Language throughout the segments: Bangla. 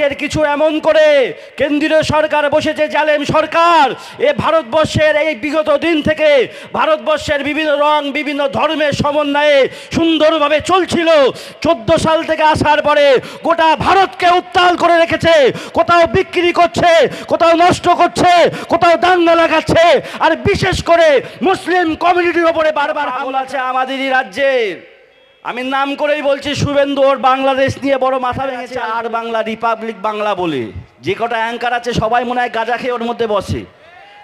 আজকের কিছু এমন করে কেন্দ্রীয় সরকার বসেছে, জালেম সরকার। এ ভারতবর্ষের এই বিগত দিন থেকে ভারতবর্ষের বিভিন্ন রং, বিভিন্ন ধর্মের সমন্বয়ে সুন্দরভাবে চলছিল। চোদ্দ সাল থেকে আসার পরে গোটা ভারতকে উত্তাল করে রেখেছে, কোথাও বিক্রি করছে, কোথাও নষ্ট করছে, কোথাও দাঙ্গা লাগাচ্ছে, আর বিশেষ করে মুসলিম কমিউনিটির ওপরে বারবার হামলা আছে আমাদেরই রাজ্যের। আমি নাম করেই বলছি শুভেন্দু ওর বাংলাদেশ নিয়ে বড় মাথা ভেঙেছে। আর বাংলা রিপাবলিক বাংলা বলে। যে কটা অ্যাঙ্কার আছে সবাই মনে হয় গাঁজা খেয়ে ওর মধ্যে বসে।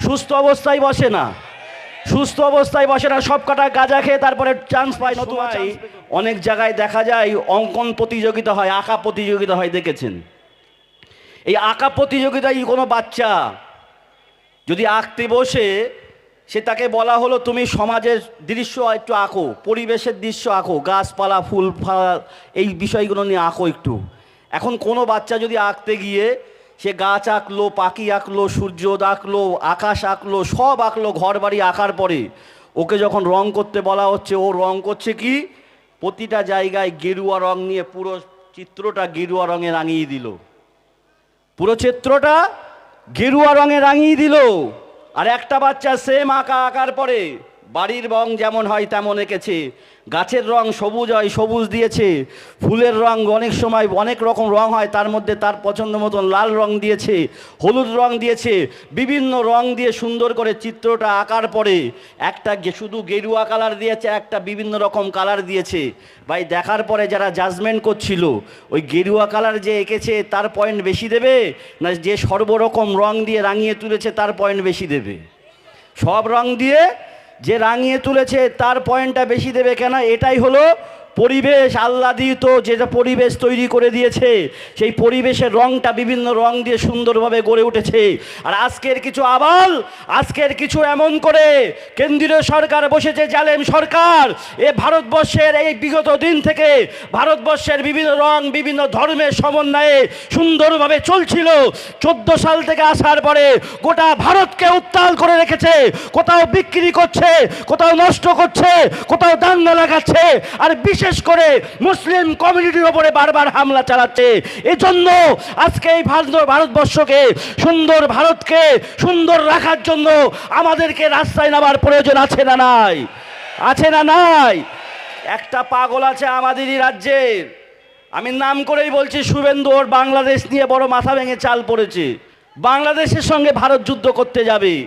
সুস্থ অবস্থায় বসে না। সুস্থ অবস্থায় বসে না সব কটা গাঁজা খেয়ে তারপরে চান্স পায় নতুন অনেক জায়গায় দেখা যায় অঙ্কন প্রতিযোগিতা হয় আঁকা প্রতিযোগিতা হয় দেখেছেন? এই আঁকা প্রতিযোগিতায় কোনো বাচ্চা যদি আঁকতে বসে সে তাকে বলা হলো, তুমি সমাজের দৃশ্য একটু আঁকো, পরিবেশের দৃশ্য আঁকো, গাছপালা, ফুল, ফল, এই বিষয়গুলো নিয়ে আঁকো একটু। এখন কোনো বাচ্চা যদি আঁকতে গিয়ে সে গাছ আঁকলো, পাখি আঁকলো, সূর্য আঁকলো, আকাশ আঁকলো, সব আঁকলো ঘর বাড়ি আঁকার পরে, ওকে যখন রং করতে বলা হচ্ছে, ও রং করছে কি? প্রতিটা জায়গায় গেরুয়া রং নিয়ে পুরো চিত্রটা গেরুয়া রঙে রাঙিয়ে দিল। পুরো চিত্রটা গেরুয়া রঙে রাঙিয়ে দিল। আর একটা বাচ্চা সেম আঁকা আঁকার পরে বাড়ির রং যেমন হয় তেমন এঁকেছে। গাছের রং সবুজ হয়, সবুজ দিয়েছে। ফুলের রং অনেক সময় অনেক রকম রং হয়, তার মধ্যে তার পছন্দ মতন লাল রং দিয়েছে, হলুদ রং দিয়েছে। বিভিন্ন রং দিয়ে সুন্দর করে চিত্রটা আঁকার পরে একটা শুধু গেরুয়া কালার দিয়েছে, একটা বিভিন্ন রকম কালার দিয়েছে। ভাই, দেখার পরে যারা জাজমেন্ট করছিল, ওই গেরুয়া কালার যে এঁকেছে তার পয়েন্ট বেশি দেবে? না যে সর্বরকম রং দিয়ে রাঙিয়ে তুলেছে তার পয়েন্ট বেশি দেবে? সব রং দিয়ে যে রাঙিয়ে তুলেছে তার পয়েন্টটা বেশি দেবে কেন? এটাই হলো পরিবেশ আহ্লাদিত যেটা পরিবেশ তৈরি করে দিয়েছে, সেই পরিবেশের রংটা বিভিন্ন রং দিয়ে সুন্দরভাবে গড়ে উঠেছে। আর আজকের কিছু আবাল, আজকের কিছু এমন করে, কেন্দ্রীয় সরকার বসেছে, জালেম সরকার, এ ভারতবর্ষের এই বিগত দিন থেকে ভারতবর্ষের বিভিন্ন রং, বিভিন্ন ধর্মের সমন্বয়ে সুন্দরভাবে চলছিল। চোদ্দ সাল থেকে আসার পরে গোটা ভারতকে উত্তাল করে রেখেছে, কোথাও বিক্রি করছে, কোথাও নষ্ট করছে, কোথাও দাঙ্গা লাগাচ্ছে, আর বিশেষ করে মুসলিম কমিউনিটির ওপরে বারবার হামলা চালাচ্ছে। এজন্য আজকে এই ভারত ভারতবর্ষকে সুন্দর ভারতকে সুন্দর রাখার জন্য আমাদেরকে রাস্তায় নামার প্রয়োজন আছে না নাই? আছে না নাই? একটা পাগল আছে আমাদেরই রাজ্যের। আমি নাম করেই বলছি, শুভেন্দু ওর বাংলাদেশ নিয়ে বড় মাথা ভেঙে চাল পড়েছে। বাংলাদেশের সঙ্গে ভারত যুদ্ধ করতে যাবে।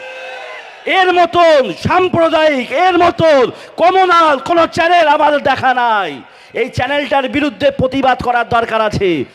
এর মতন সাম্প্রদায়িক, এর মতন কমনাল, কোনো চ্যানেল আমাদের দেখা নাই। এই চ্যানেলটার বিরুদ্ধে প্রতিবাদ করার দরকার আছে।